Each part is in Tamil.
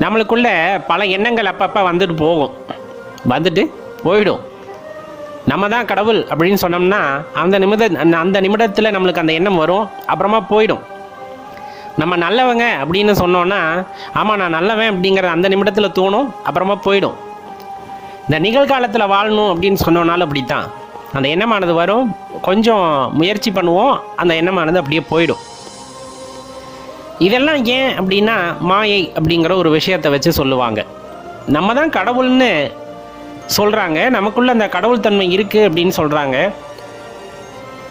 நம்மளுக்குள்ள பல எண்ணங்கள் அப்பப்போ வந்துட்டு போகும். வந்துட்டு போயிடும். நம்ம தான் கடவுள் அப்படின்னு சொன்னோம்னா அந்த நிமிட அந்த- நிமிடத்தில் நம்மளுக்கு அந்த எண்ணம் வரும் அப்புறமா போயிடும். நம்ம நல்லவங்க அப்படின்னு சொன்னோன்னா ஆமாம் நான் நல்லவன் அப்படிங்கிற அந்த நிமிடத்தில் தோணும் அப்புறமா போயிடும். இந்த நிகழ்காலத்தில் வாழணும் அப்படின்னு சொன்னோனாலும் அப்படித்தான். அந்த எண்ணமானது வரும் கொஞ்சம் முயற்சி பண்ணுவோம் அந்த எண்ணமானது அப்படியே போயிடும். இதெல்லாம் ஏன் அப்படின்னா மாயை அப்படிங்கிற ஒரு விஷயத்தை வச்சு சொல்லுவாங்க. நம்ம தான் கடவுள்னு சொல்கிறாங்க நமக்குள்ளே அந்த கடவுள் தன்மை இருக்குது அப்படின்னு சொல்கிறாங்க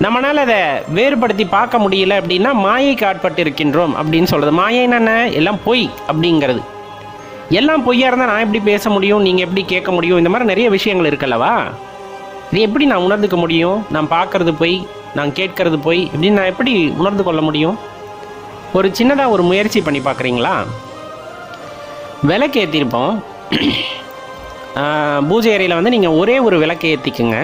நம்மளால் அதை வேறுபடுத்தி பார்க்க முடியல அப்படின்னா மாயைக்கு ஆட்பட்டு இருக்கின்றோம் அப்படின்னு சொல்கிறது மாயை என்ன எல்லாம் பொய் அப்படிங்கிறது. எல்லாம் பொய்யாக இருந்தால் நான் எப்படி பேச முடியும்? நீங்கள் எப்படி கேட்க முடியும்? இந்த மாதிரி நிறைய விஷயங்கள் இருக்குல்லவா? இது எப்படி நான் உணர்ந்துக்க முடியும்? நான் பார்க்குறது பொய் நான் கேட்கறது பொய் இப்படின்னு நான் எப்படி உணர்ந்து கொள்ள முடியும்? ஒரு சின்னதாக ஒரு முயற்சி பண்ணி பார்க்குறீங்களா? விளக்கு ஏற்றிருப்போம் பூஜை அறையில் வந்து நீங்கள் ஒரே ஒரு விளக்கு ஏற்றிக்குங்க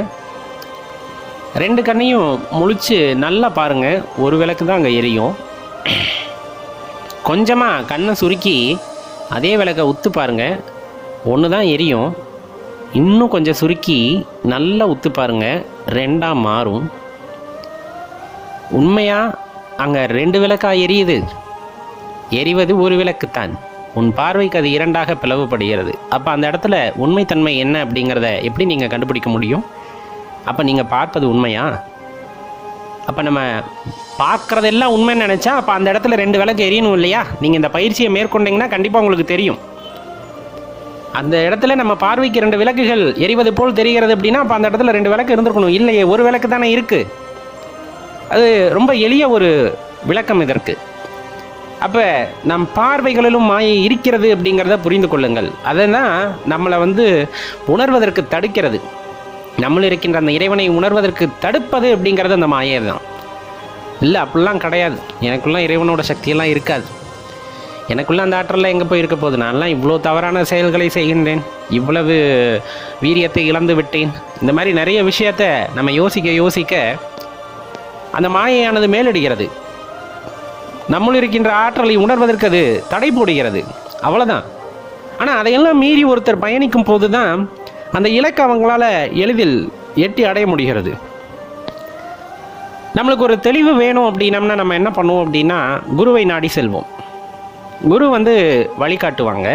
ரெண்டு கண்ணையும் முழிச்சு நல்லா பாருங்கள் ஒரு விளக்கு தான் அங்கே எரியும். கொஞ்சமாக கண்ணை சுருக்கி அதே விளக்கை உத்து பாருங்கள் ஒன்று தான் எரியும். இன்னும் கொஞ்சம் சுருக்கி நல்லா உத்து பாருங்கள் ரெண்டாக மாறும். உண்மையாக அங்கே ரெண்டு விளக்கா எரியுது. எரிவது ஒரு விளக்குத்தான். உன் பார்வைக்கு அது இரண்டாக பிளவுபடுகிறது. அப்போ அந்த இடத்துல உண்மைத்தன்மை என்ன அப்படிங்கிறத எப்படி நீங்கள் கண்டுபிடிக்க முடியும்? அப்போ நீங்கள் பார்ப்பது உண்மையா? அப்போ நம்ம பார்க்குறதெல்லாம் உண்மைன்னு நினச்சா அப்போ அந்த இடத்துல ரெண்டு விளக்கு எரியணும் இல்லையா? நீங்கள் இந்த பயிற்சியை மேற்கொண்டீங்கன்னா கண்டிப்பாக உங்களுக்கு தெரியும். அந்த இடத்துல நம்ம பார்வைக்கு ரெண்டு விளக்குகள் எரிவது போல் தெரிகிறது அப்படின்னா அப்போ அந்த இடத்துல ரெண்டு விளக்கு இருந்திருக்கணும். இல்லையே ஒரு விளக்கு தானே இருக்குது அது ரொம்ப எளிய ஒரு விளக்கம் இதற்கு. அப்போ நம் பார்வைகளிலும் மாயை இருக்கிறது அப்படிங்கிறத புரிந்து கொள்ளுங்கள். அதுதான் நம்மளை வந்து உணர்வதற்கு தடுக்கிறது. நம்மள் இருக்கின்ற அந்த இறைவனை உணர்வதற்கு தடுப்பது அப்படிங்கிறது அந்த மாயை தான். இல்லை அப்படிலாம் கிடையாது. எனக்குள்ளே இறைவனோட சக்தியெல்லாம் இருக்காது. எனக்குள்ளே அந்த ஆற்றலில் எங்கே போய் இருக்க போகுது? நான்லாம் இவ்வளோ தவறான செயல்களை செய்கின்றேன். இவ்வளவு வீரியத்தை இழந்து விட்டேன். இந்த மாதிரி நிறைய விஷயத்த நம்ம யோசிக்க யோசிக்க அந்த மாயையானது மேலடுகிறது. நம்முள் இருக்கின்ற ஆற்றலை உணர்வதற்கு அது தடை போடுகிறது. அவ்வளோதான் ஆனால் அதையெல்லாம் மீறி ஒருத்தர் பயணிக்கும் போது தான் அந்த இலக்கை அவங்களால எளிதில் எட்டி அடைய முடிகிறது. நம்மளுக்கு ஒரு தெளிவு வேணும் அப்படின்னம்னா நம்ம என்ன பண்ணுவோம் அப்படின்னா குருவை நாடி செல்வோம். குரு வந்து வழிகாட்டுவாங்க.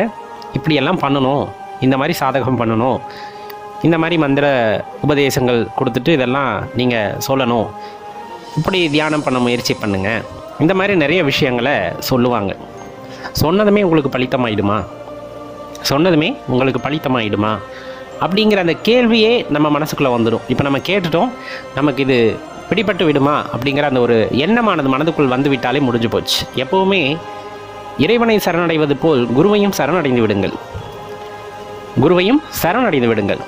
இப்படியெல்லாம் பண்ணணும். இந்த மாதிரி சாதகம் பண்ணணும். இந்த மாதிரி மந்திர உபதேசங்கள் கொடுத்துட்டு இதெல்லாம் நீங்கள் சொல்லணும். இப்படி தியானம் பண்ண முயற்சி பண்ணுங்க. இந்த மாதிரி நிறைய விஷயங்களை சொல்லுவாங்க. சொன்னதுமே உங்களுக்கு பலித்தமாயிடுமா? சொன்னதுமே உங்களுக்கு பலித்தமாயிடுமா? அப்படிங்கிற அந்த கேள்வியே நம்ம மனசுக்குள்ளே வந்துடும் இப்போ நம்ம கேட்டுட்டோம் நமக்கு இது பிடிபட்டு விடுமா? அப்படிங்கிற அந்த ஒரு எண்ணமானது மனதுக்குள் வந்து விட்டாலே முடிஞ்சு போச்சு. எப்போவுமே இறைவனை சரணடைவது போல் குருவையும் சரணடைந்து விடுங்கள். குருவையும் சரணடைந்து விடுங்கள்.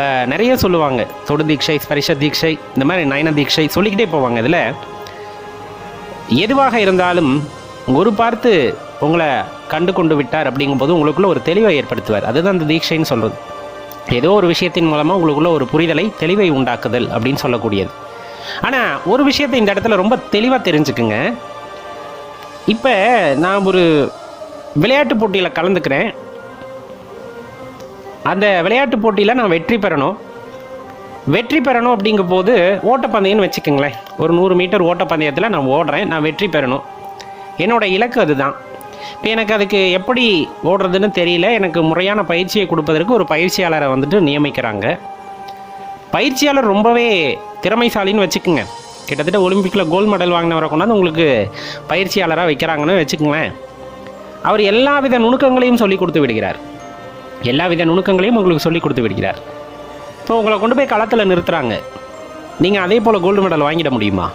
இப்போ நிறைய சொல்லுவாங்க. தொடு தீட்சை ஸ்பரிஷ தீட்சை இந்த மாதிரி நயன தீட்சை சொல்லிக்கிட்டே போவாங்க இதில். எதுவாக இருந்தாலும் குரு பார்த்து உங்களை கண்டு கொண்டு விட்டார் அப்படிங்கும்போது உங்களுக்குள்ள ஒரு தெளிவை ஏற்படுத்துவார். அதுதான் அந்த தீட்சைன்னு சொல்கிறது ஏதோ ஒரு விஷயத்தின் மூலமாக உங்களுக்குள்ள ஒரு புரிதலை தெளிவை உண்டாக்குதல் அப்படின்னு சொல்லக்கூடியது. ஆனால் ஒரு விஷயத்தை இந்த இடத்துல ரொம்ப தெளிவாக தெரிஞ்சுக்குங்க. இப்போ நான் ஒரு விளையாட்டு போட்டியில் கலந்துக்கிறேன். அந்த விளையாட்டு போட்டியில் நான் வெற்றி பெறணும். வெற்றி பெறணும் அப்படிங்கும் போது ஓட்டப்பந்தயம்னு வச்சுக்கோங்களேன். ஒரு நூறு மீட்டர் ஓட்டப்பந்தயத்தில் நான் ஓடுறேன் நான் வெற்றி பெறணும். என்னோட இலக்கு அதுதான். இப்போ எனக்கு அதுக்கு எப்படி ஓடுறதுன்னு தெரியல. எனக்கு முறையான பயிற்சியை கொடுப்பதற்கு ஒரு பயிற்சியாளரை வந்துட்டு நியமிக்கிறாங்க. பயிற்சியாளர் ரொம்பவே திறமைசாலின்னு வச்சுக்கோங்க. கிட்டத்தட்ட ஒலிம்பிக்கில் கோல்டு மெடல் வாங்கினவரை கொண்டாந்து உங்களுக்கு பயிற்சியாளராக வைக்கிறாங்கன்னு வச்சுக்கோங்களேன். அவர் எல்லா வித நுணுக்கங்களையும் சொல்லி கொடுத்து விடுகிறார். எல்லா வித நுணுக்கங்களையும் உங்களுக்கு சொல்லி கொடுத்து விடுகிறார். இப்போ உங்களை கொண்டு போய் களத்தில் நிறுத்துகிறாங்க நீங்கள் அதே போல் கோல்டு மெடல் வாங்கிட முடியுமா?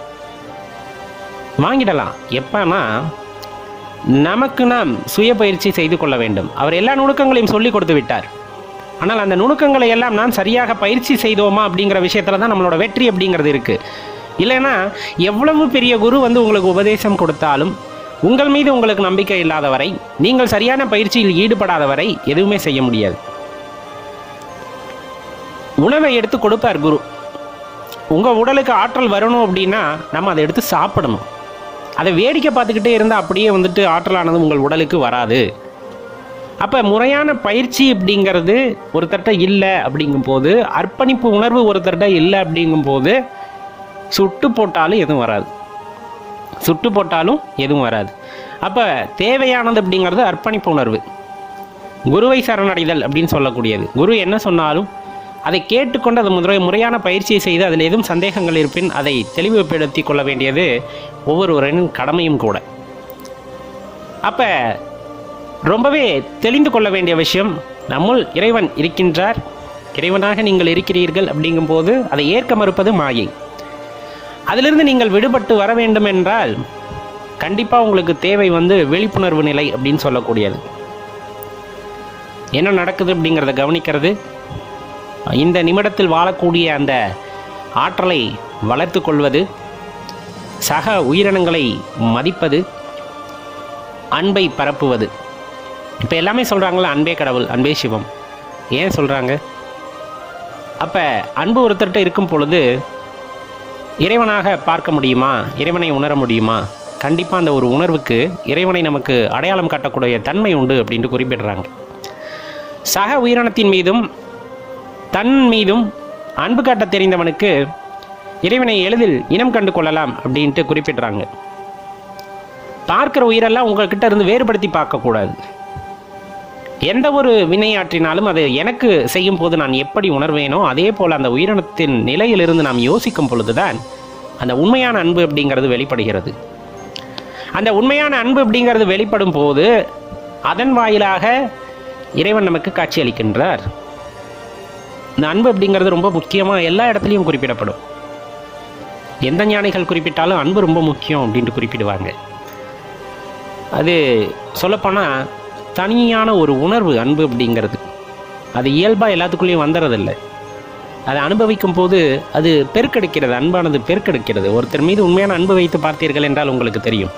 வாங்கிடலாம். எப்பன்னா நமக்கு நாம் சுய பயிற்சி செய்து கொள்ள வேண்டும். அவர் எல்லா நுணுக்கங்களையும் சொல்லி கொடுத்து விட்டார். ஆனால் அந்த நுணுக்கங்களை எல்லாம் நாம் சரியாக பயிற்சி செய்தோமா அப்படிங்கிற விஷயத்தில் தான் நம்மளோட வெற்றி அப்படிங்கிறது இருக்குது இல்லைன்னா எவ்வளவு பெரிய குரு வந்து உங்களுக்கு உபதேசம் கொடுத்தாலும் உங்கள் மீது உங்களுக்கு நம்பிக்கை இல்லாத வரை நீங்கள் சரியான பயிற்சியில் ஈடுபடாத வரை எதுவுமே செய்ய முடியாது. உணவை எடுத்து கொடுப்பார் குரு. உங்கள் உடலுக்கு ஆற்றல் வரணும் அப்படின்னா நம்ம அதை எடுத்து சாப்பிடணும். அதை வேடிக்கை பார்த்துக்கிட்டே இருந்தால் அப்படியே வந்துட்டு ஆற்றலானது உங்கள் உடலுக்கு வராது. அப்போ முறையான பயிற்சி அப்படிங்கிறது ஒருத்தர்கிட்ட இல்லை அப்படிங்கும்போது அர்ப்பணிப்பு உணர்வு ஒருத்தர்கிட்ட இல்லை அப்படிங்கும்போது சுட்டு போட்டாலும் எதுவும் வராது. சுட்டு போட்டாலும் எதுவும் வராது. அப்போ தேவையானது அப்படிங்கிறது அர்ப்பணிப்பு உணர்வு. குருவை சரணடைதல் அப்படின்னு சொல்லக்கூடியது. குரு என்ன சொன்னாலும் அதை கேட்டுக்கொண்டு அது முறை முறையான பயிற்சியை செய்து அதில் எதுவும் சந்தேகங்கள் இருப்பின் அதை தெளிவுபடுத்தி கொள்ள வேண்டியது ஒவ்வொருவரின் கடமையும் கூட. அப்போ ரொம்பவே தெளிந்து கொள்ள வேண்டிய விஷயம் நம்முள் இறைவன் இருக்கின்றார் இறைவனாக நீங்கள் இருக்கிறீர்கள் அப்படிங்கும்போது அதை ஏற்க மறுப்பது மாயை. அதிலிருந்து நீங்கள் விடுபட்டு வர வேண்டும் என்றால் கண்டிப்பாக உங்களுக்கு தேவை வந்து விழிப்புணர்வு நிலை அப்படின்னு சொல்லக்கூடியது. என்ன நடக்குது அப்படிங்கிறத கவனிக்கிறது. இந்த நிமிடத்தில் வாழக்கூடிய அந்த ஆற்றலை வளர்த்து கொள்வது சக உயிரினங்களை மதிப்பது அன்பை பரப்புவது. இப்போ எல்லாமே சொல்கிறாங்களா அன்பே கடவுள் அன்பே சிவம். ஏன் சொல்கிறாங்க அப்போ அன்பு ஒருத்தர்கிட்ட இருக்கும் பொழுது இறைவனாக பார்க்க முடியுமா? இறைவனை உணர முடியுமா? கண்டிப்பாக அந்த ஒரு உணர்வுக்கு இறைவனை நமக்கு அடையாளம் காட்டக்கூடிய தன்மை உண்டு அப்படின்ட்டு குறிப்பிடுறாங்க. சக உயிரினத்தின் மீதும் தன் மீதும் அன்பு காட்ட தெரிந்தவனுக்கு இறைவனை எளிதில் இனம் கண்டு கொள்ளலாம் அப்படின்ட்டு குறிப்பிடுறாங்க. பார்க்குற உயிரெல்லாம் உங்கள்கிட்ட இருந்து வேறுபடுத்தி பார்க்கக்கூடாது. எந்த ஒரு வினையாற்றினாலும் அது எனக்கு செய்யும் போது நான் எப்படி உணர்வேனோ அதே போல் அந்த உயிரினத்தின் நிலையிலிருந்து நாம் யோசிக்கும் பொழுதுதான் அந்த உண்மையான அன்பு அப்படிங்கிறது வெளிப்படுகிறது. அந்த உண்மையான அன்பு அப்படிங்கிறது வெளிப்படும் போது அதன் வாயிலாக இறைவன் நமக்கு காட்சி அளிக்கின்றார். இந்த அன்பு அப்படிங்கிறது ரொம்ப முக்கியமாக எல்லா இடத்துலையும் குறிப்பிடப்படும். எந்த ஞானிகள் குறிப்பிட்டாலும் அன்பு ரொம்ப முக்கியம் அப்படின்ட்டு குறிப்பிடுவாங்க. அது சொல்லப்போனால் தனியான ஒரு உணர்வு அன்பு அப்படிங்கிறது. அது இயல்பாக எல்லாத்துக்குள்ளேயும் வந்துடுறதில்ல அதை அனுபவிக்கும் போது அது பெருக்கெடுக்கிறது அன்பானது பெருக்கெடுக்கிறது. ஒருத்தர் மீது உண்மையான அன்பு வைத்து பார்த்தீர்கள் என்றால் உங்களுக்கு தெரியும்.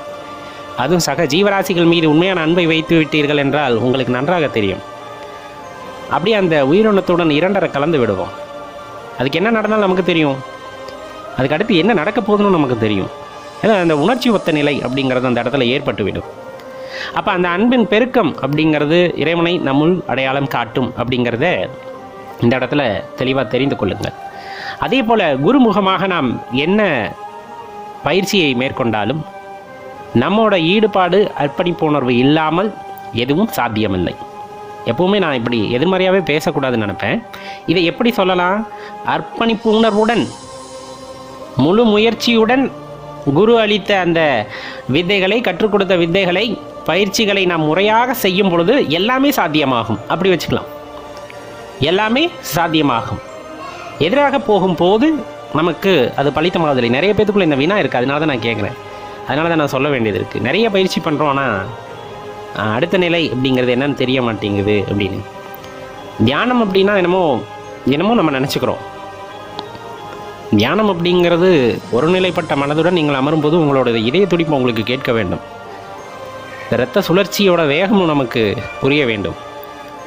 அதுவும் சக ஜீவராசிகள் மீது உண்மையான அன்பை வைத்து விட்டீர்கள் என்றால் உங்களுக்கு நன்றாக தெரியும். அப்படியே அந்த உயிரினத்துடன் இரண்டரை கலந்து விடுவோம். அதுக்கு என்ன நடந்தாலும் நமக்கு தெரியும். அதுக்கு அடுத்து என்ன நடக்க போகுதுன்னு நமக்கு தெரியும். ஏன்னா அந்த உணர்ச்சி ஒத்த நிலை அப்படிங்கிறது அந்த இடத்துல ஏற்பட்டுவிடும். அப்போ அந்த அன்பின் பெருக்கம் அப்படிங்கிறது இறைவனை நம்முள் அடையாளம் காட்டும் அப்படிங்கிறத இந்த இடத்துல தெளிவாக தெரிந்து கொள்ளுங்கள். அதே போல் குருமுகமாக நாம் என்ன பயிற்சியை மேற்கொண்டாலும் நம்மோட ஈடுபாடு அர்ப்பணிப்பு உணர்வு இல்லாமல் எதுவும் சாத்தியமில்லை. எப்பவுமே நான் இப்படி எதிர்மறையாகவே பேசக்கூடாதுன்னு நினைப்பேன். இதை எப்படி சொல்லலாம்? அர்ப்பணிப்பு உணர்வுடன் முழு முயற்சியுடன் குரு அளித்த அந்த வித்தைகளை கற்றுக் கொடுத்த வித்தைகளை பயிற்சிகளை நாம் முறையாக செய்யும் பொழுது எல்லாமே சாத்தியமாகும். அப்படி வச்சுக்கலாம். எல்லாமே சாத்தியமாகும். எதிராக போகும்போது நமக்கு அது பழித்தமாவதில்லை நிறைய பேத்துக்குள்ள இந்த வினா இருக்குது அதனால தான் நான் கேட்குறேன். அதனால தான் நான் சொல்ல வேண்டியது இருக்குது நிறைய பயிற்சி பண்ணுறோம் ஆனால் அடுத்த நிலை அப்படிங்கிறது என்னன்னு தெரிய மாட்டேங்குது அப்படின்னு. தியானம் அப்படின்னா என்னமோ என்னமோ நம்ம நினச்சிக்கிறோம். தியானம் அப்படிங்கிறது ஒருநிலைப்பட்ட மனதுடன் நீங்கள் அமரும்போது உங்களோட இதய துடிப்பு உங்களுக்கு கேட்க வேண்டும். இந்த இரத்த சுழற்சியோட வேகமும் நமக்கு புரிய வேண்டும்.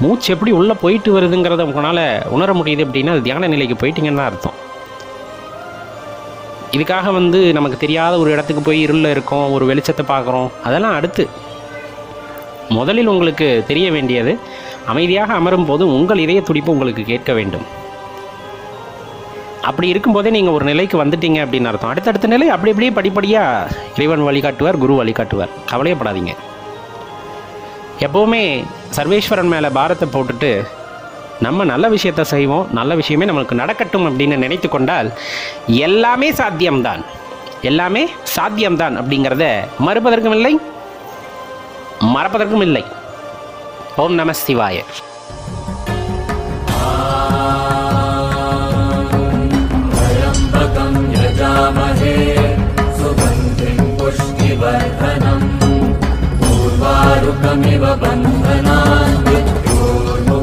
மூச்சு எப்படி உள்ளே போயிட்டு வருதுங்கிறத உங்களால் உணர முடியுது அப்படின்னா அது தியான நிலைக்கு போயிட்டீங்கன்னு தான் அர்த்தம். இதுக்காக வந்து நமக்கு தெரியாத ஒரு இடத்துக்கு போய் இருளில் இருக்கோம் ஒரு வெளிச்சத்தை பார்க்குறோம். அதெல்லாம் அடுத்து. முதலில் உங்களுக்கு தெரிய வேண்டியது அமைதியாக அமரும் போது உங்கள் இதய துடிப்பு உங்களுக்கு கேட்க வேண்டும். அப்படி இருக்கும்போதே நீங்கள் ஒரு நிலைக்கு வந்துட்டீங்க அப்படின்னு அர்த்தம். அடுத்தடுத்த நிலை அப்படி அப்படியே படிப்படியாக இறைவன் வழிகாட்டுவார் குரு வழிகாட்டுவார். கவலையப்படாதீங்க. எப்போவுமே சர்வேஸ்வரன் மேலே பாரத்தை போட்டுட்டு நம்ம நல்ல விஷயத்த செய்வோம் நல்ல விஷயமே நம்மளுக்கு நடக்கட்டும் அப்படின்னு நினைத்து கொண்டால் எல்லாமே சாத்தியம்தான் எல்லாமே சாத்தியம்தான் அப்படிங்கிறத மறுப்பதற்கும் இல்லை மறப்பதற்கும் இல்லை ஓம் நம சிவாய யஜாமகே मिव बन्धना मृत्यो